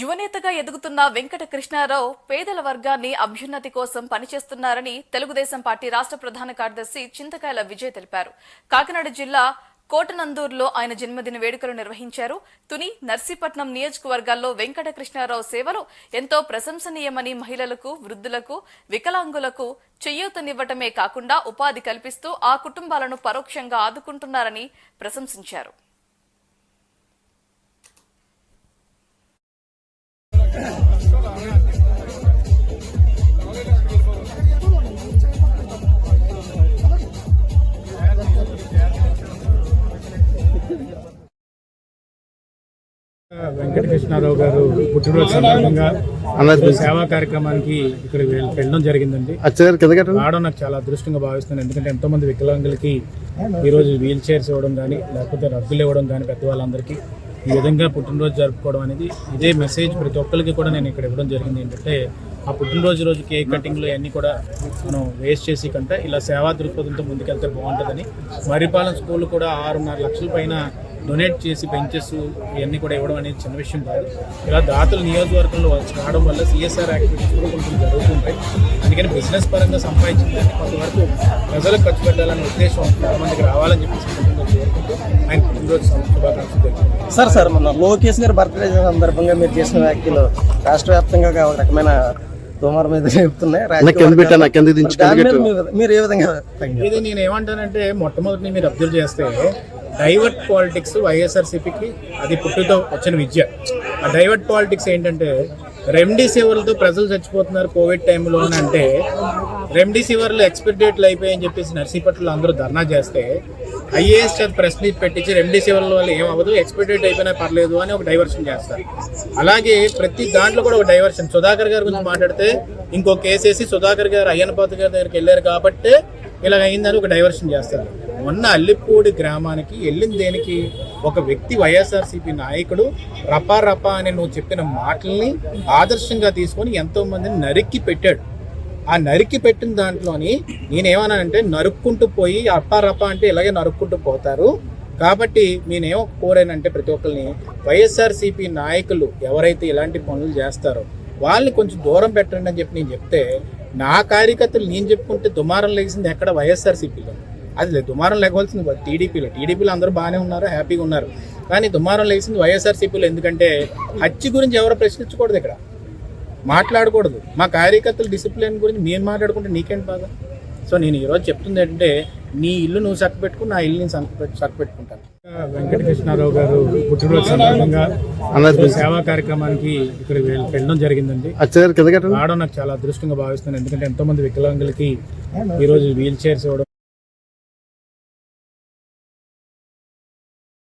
యువనేతగా ఎదుగుతున్న వెంకట కృష్ణారావు పేదల వర్గాన్ని అభ్యున్నతి కోసం పనిచేస్తున్నారని తెలుగుదేశం పార్టీ రాష్ట్ర ప్రధాన కార్యదర్శి చింతకాయల విజయ్ తెలిపారు. కాకినాడ జిల్లా కోటనందూరులో ఆయన జన్మదిన వేడుకలు నిర్వహించారు. తుని నర్సీపట్నం నియోజకవర్గాల్లో వెంకట కృష్ణారావు సేవలు ఎంతో ప్రశంసనీయమని మహిళలకు వృద్ధులకు వికలాంగులకు చేయూతనివ్వటమే కాకుండా ఉపాధి కల్పిస్తూ ఆ కుటుంబాలను పరోక్షంగా ఆదుకుంటున్నారని ప్రశంసించారు. వెంకటకృష్ణారావు గారు పుట్టినరోజు సందర్భంగా సేవా కార్యక్రమానికి ఇక్కడ వెళ్- వెళ్ళడం జరిగిందండి. రావడం నాకు చాలా అదృష్టంగా భావిస్తున్నాను. ఎందుకంటే ఎంతో మంది వికలాంగులకి ఈరోజు వీల్ చైర్స్ ఇవ్వడం కానీ లేకపోతే రగ్గులు ఇవ్వడం కానీ పెద్దవాళ్ళందరికీ ఈ విధంగా పుట్టినరోజు జరుపుకోవడం అనేది ఇదే మెసేజ్ ప్రతి ఒక్కరికి కూడా నేను ఇక్కడ ఇవ్వడం జరిగింది ఏంటంటే ఆ పుట్టినరోజు రోజు కేక్ కటింగ్లు అన్నీ కూడా మనం వేస్ట్ చేసి కంటే ఇలా సేవా దృక్పథంతో ముందుకెళ్తే బాగుంటుందని. మరిపాలెం స్కూల్ కూడా ఆరున్నర లక్షల పైన డొనేట్ చేసి బెంచెస్ ఇవన్నీ కూడా ఇవ్వడం అనేది చిన్న విషయం కాదు. ఇలా దాతలు నియోజకవర్గంలో వచ్చి రావడం వల్ల సిఎస్ఆర్ యాక్టివిటీస్ కూడా కొంచెం జరుగుతుంటాయి. అందుకని బిజినెస్ పరంగా సంపాదించిన దాన్ని కొంతవరకు ప్రజలకు ఖర్చు పెట్టాలనే ఉద్దేశం కొంతమందికి రావాలని చెప్పేసి ఆయన ఈరోజు శుభాకాంక్షలు సార్ సార్ మన లోకేష్ గారి బర్త్డే సందర్భంగా మీరు చేసిన వ్యాఖ్యలు రాష్ట్ర వ్యాప్తంగా ఒక రకమైన దుమారం మీద చెప్తున్నాయి. మీరు- ఏ విధంగా ఇది నేను ఏమంటానంటే మొట్టమొదటి మీరు అబ్జర్వ్ చేస్తే డైవర్ట్ పాలిటిక్స్ వైఎస్ఆర్సీపీకి అది పుట్టుతో వచ్చిన విద్య. ఆ డైవర్ట్ పాలిటిక్స్ ఏంటంటే రెమ్డెసివిర్లతో ప్రజలు చచ్చిపోతున్నారు కోవిడ్ టైంలో అంటే రెమ్డెసివిర్లు ఎక్స్పైర్ డేట్లు అయిపోయాయని చెప్పేసి నర్సీపట్లలో అందరూ ధర్నా చేస్తే ఐఏఎస్ చేత ప్రెస్ మీట్ పెట్టించి రెమ్డెసివిర్ల వల్ల ఏం అవ్వదు ఎక్స్పైర్ డేట్ అయిపోయినా పర్లేదు అని ఒక డైవర్షన్ చేస్తారు. అలాగే ప్రతి దాంట్లో కూడా ఒక డైవర్షన్. సుధాకర్ గారి గురించి మాట్లాడితే ఇంకో కేసు వేసి సుధాకర్ గారు అయ్యనపాత గారి దగ్గరికి వెళ్ళారు కాబట్టి ఇలాగ అయిందని ఒక డైవర్షన్ చేస్తారు. మొన్న అల్లిపూడి గ్రామానికి వెళ్ళింది దేనికి ఒక వ్యక్తి వైఎస్ఆర్సీపీ నాయకుడు రపా రపా అని నువ్వు చెప్పిన మాటల్ని ఆదర్శంగా తీసుకొని ఎంతోమందిని నరిక్కి నరికి పెట్టాడు. ఆ నరికి పెట్టిన దాంట్లోని నేనేమన్నానంటే నరుక్కుంటూ పోయి అప్పారప్పా అంటే ఇలాగే నరుక్కుంటూ పోతారు. కాబట్టి నేనేమో కోరానంటే ప్రతి ఒక్కరిని వైఎస్ఆర్సీపీ నాయకులు ఎవరైతే ఇలాంటి పనులు చేస్తారో వాళ్ళని కొంచెం దూరం పెట్టండి అని చెప్పి నేను చెప్తే నా కార్యకర్తలు నేను చెప్పుకుంటే దుమారం లేచింది ఎక్కడ వైఎస్ఆర్సీపీలో? అది లేదు దుమారం లేకవలసింది టీడీపీలో. టీడీపీలో అందరూ బాగానే ఉన్నారు హ్యాపీగా ఉన్నారు. కానీ దుమారం లేచింది వైఎస్ఆర్సీపీలో ఎందుకంటే హత్య గురించి ఎవరు ప్రశ్నించకూడదు ఇక్కడ. మాట్లాడకూడదు. మా కార్యకర్తల డిసిప్లిన్ గురించి నేను మాట్లాడుకుంటే నీకేంటి బాధ? సో నేను ఈరోజు చెప్తుంది ఏంటంటే నీ ఇల్లు నువ్వు చక్క పెట్టుకుని నా ఇల్లు నేను చక్క పెట్టుకుంటాను వెంకటకృష్ణారావు గారు పుట్టినరోజు సందర్భంగా సేవా కార్యక్రమానికి ఇక్కడ వెళ్- వెళ్ళడం జరిగిందండి. రావడం నాకు చాలా అదృష్టంగా భావిస్తున్నాను. ఎందుకంటే ఎంతో మంది వికలాంగులకి ఈరోజు వీల్ చైర్స్ ఇవ్వడం